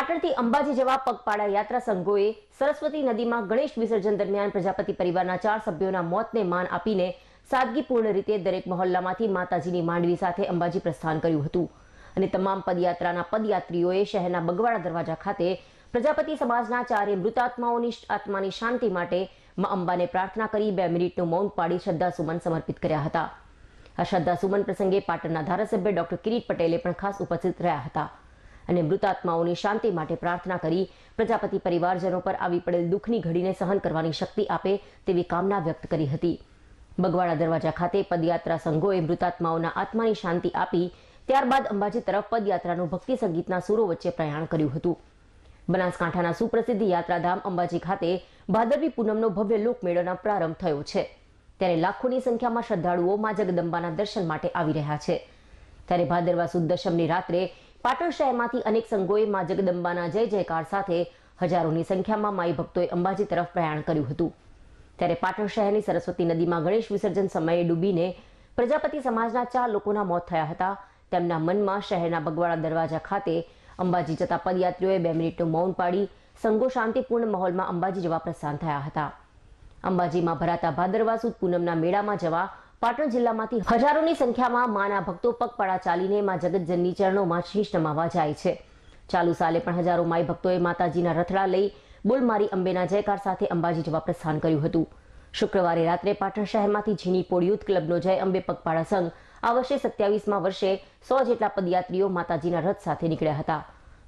પાટણથી અંબાજી જવા પગપાળા યાત્રા સંઘોએ સરસ્વતી નદીમાં ગણેશ વિસર્જન દરમિયાન પ્રજાપતિ પરિવારના ચાર સભ્યોના મોતને માન આપીને સાદગીપૂર્ણ રીતે દરેક મહોલ્લામાંથી માતાજીની માંડવી સાથે અંબાજી પ્રસ્થાન કર્યું હતું. અને તમામ પદયાત્રાના પદયાત્રીઓએ શહેરના બગવાડા દરવાજા ખાતે પ્રજાપતિ સમાજના ચારે મૃતાત્માઓની આત્માની શાંતિ માટે મા અંબાને પ્રાર્થના કરી બે મિનિટનું મૌન પાડી શ્રદ્ધાસુમન સમર્પિત કર્યા હતા. આ શ્રદ્ધાસુમન પ્રસંગે પાટણના ધારાસભ્ય ડોક્ટર કિરીટ પટેલે પણ ખાસ ઉપસ્થિત રહ્યા હતા. અને મૃતાત્માઓની શાંતિ માટે પ્રાર્થના કરી પ્રજાપતિ પરિવારજનો પર આવી પડેલ દુઃખની ઘડીને સહન કરવાની શક્તિ આપે તેવી કામના વ્યક્ત કરી હતી. બગવાડા દરવાજા ખાતે પદયાત્રા સંઘોએ મૃતાત્માઓના આત્માની શાંતિ આપી ત્યારબાદ અંબાજી તરફ પદયાત્રાનું ભક્તિ સંગીતના સુરો વચ્ચે પ્રયાણ કર્યું હતું. બનાસકાંઠાના સુપ્રસિદ્ધ યાત્રાધામ અંબાજી ખાતે ભાદરવી પૂનમનો ભવ્ય લોકમેળોનો પ્રારંભ થયો છે. ત્યારે લાખોની સંખ્યામાં શ્રદ્ધાળુઓ મા જગદંબાના દર્શન માટે આવી રહ્યા છે. ત્યારે ભાદરવા સુદ દશમની રાત્રે પાટણ શહેરમાંથી અનેક સંઘોએ મા જગદંબાના જય જયકાર સાથે હજારોની સંખ્યામાં માઈ ભક્તોએ અંબાજી તરફ પ્રયાણ કર્યું હતું. ત્યારે પાટણ શહેરની સરસ્વતી નદીમાં ગણેશ વિસર્જન સમયે ડૂબીને પ્રજાપતિ સમાજના ચાર લોકોના મોત થયા હતા. તેમના મનમાં શહેરના બગવાડા દરવાજા ખાતે અંબાજી જતા પદયાત્રીઓએ બે મિનિટનું મૌન પાડી સંઘો શાંતિપૂર્ણ માહોલમાં અંબાજી જવા પ્રસ્થાન થયા હતા. અંબાજીમાં ભરાતા ભાદરવા સુદ પૂનમના મેળામાં જવા પાટણ જિલ્લામાંથી હજારોની સંખ્યામાં માના ભક્તો પગપાળા ચાલીને મા જગતજનની ચરણોમાં શીશ નમાવા જાય છે. ચાલુ સાલે પણ હજારો માઈ ભક્તોએ માતાજીના રથડા લઈ બોલમારી અંબેના જયકાર સાથે અંબાજી જવા પ્રસ્થાન કર્યું હતું. શુક્રવારે રાત્રે પાટણ શહેરમાંથી ઝીણી પોળ યુથ ક્લબનો જય અંબે પગપાળા સંઘ આ વર્ષે સત્યાવીસમાં વર્ષે સો જેટલા પદયાત્રીઓ માતાજીના રથ સાથે નીકળ્યા હતા.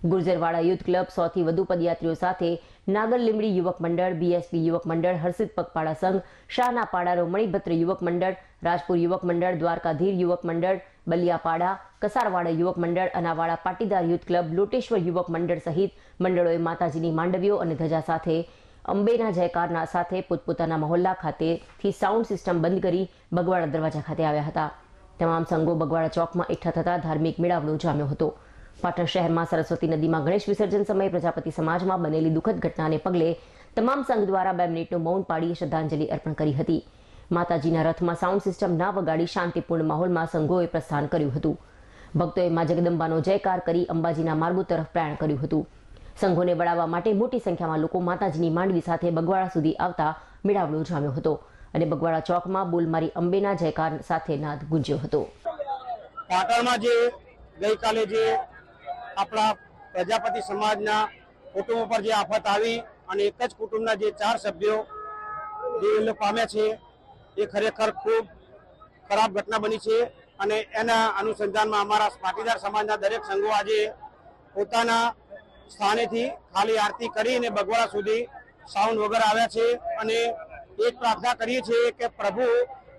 ગુર્જરવાડા યુથ ક્લબ સોથી વધુ પદયાત્રીઓ સાથે નાગર લીમડી યુવક મંડળ, બીએસપી યુવક મંડળ, હર્ષિત પગપાળા સંઘ શાહના મણિભદ્ર યુવક મંડળ, રાજપુર યુવક મંડળ, દ્વારકાધીર યુવક મંડળ, બલિયાપાડા, કસારવાડા યુવક મંડળ, અનાવાડા પાટીદાર યુથ ક્લબ, લોટેશ્વર યુવક મંડળ સહિત મંડળોએ માતાજીની માંડવીઓ અને ધજા સાથે અંબેના જયકારના સાથે પોતપોતાના મહોલ્લા ખાતેથી સાઉન્ડ સિસ્ટમ બંધ કરી બગવાડા દરવાજા ખાતે આવ્યા હતા. તમામ સંઘો બગવાડા ચોકમાં એકઠા થતા ધાર્મિક મેળાવડો જામ્યો હતો. પાટણ શહેરમાં સરસ્વતી નદીમાં ગણેશ વિસર્જન સમયે પ્રજાપતિ સમાજમાં બનેલી દુઃખદ ઘટનાને પગલે તમામ સંઘ દ્વારા બે મિનિટનું મૌન પાડી શ્રદ્ધાંજલિ અર્પણ કરી હતી. માતાજીના રથમાં સાઉન્ડ સિસ્ટમ ના વગાડી શાંતિપૂર્ણ માહોલમાં સંઘોએ પ્રસ્થાન કર્યું હતું. ભક્તોએ મા જગદંબાનો જયકાર કરી અંબાજીના માર્ગો તરફ પ્રયાણ કર્યું હતું. સંઘોને વળાવવા માટે મોટી સંખ્યામાં લોકો માતાજીની માંડવી સાથે બગવાડા સુધી આવતા મેળાવડો જામ્યો હતો અને બગવાડા ચોકમાં બોલમારી અંબેના જયકાર સાથે નાદ ગુંજ્યો હતો. પાટણમાં જે ગઈકાલે જે આપણા પ્રજાપતિ સમાજના કુટુંબ પર જે આફત આવી અને એક જ કુટુંબના જે ચાર સભ્યો જે પામ્યા છે, એ ખરેખર ખૂબ ખરાબ ઘટના બની છે અને એના અનુસંધાનમાં અમારા પાટીદાર સમાજના દરેક સંઘો આજે પોતાના સ્થાનેથી ખાલી આરતી કરીને બગવાડા સુધી સાઉન્ડ વગર આવ્યા છે અને એક પ્રાર્થના કરીએ છીએ કે પ્રભુ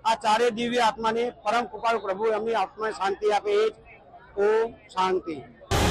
આ ચારે દિવ્ય આત્માને પરમ કૃપાળુ પ્રભુ એમની આત્માને શાંતિ આપે. એ જ ઓમ શાંતિ.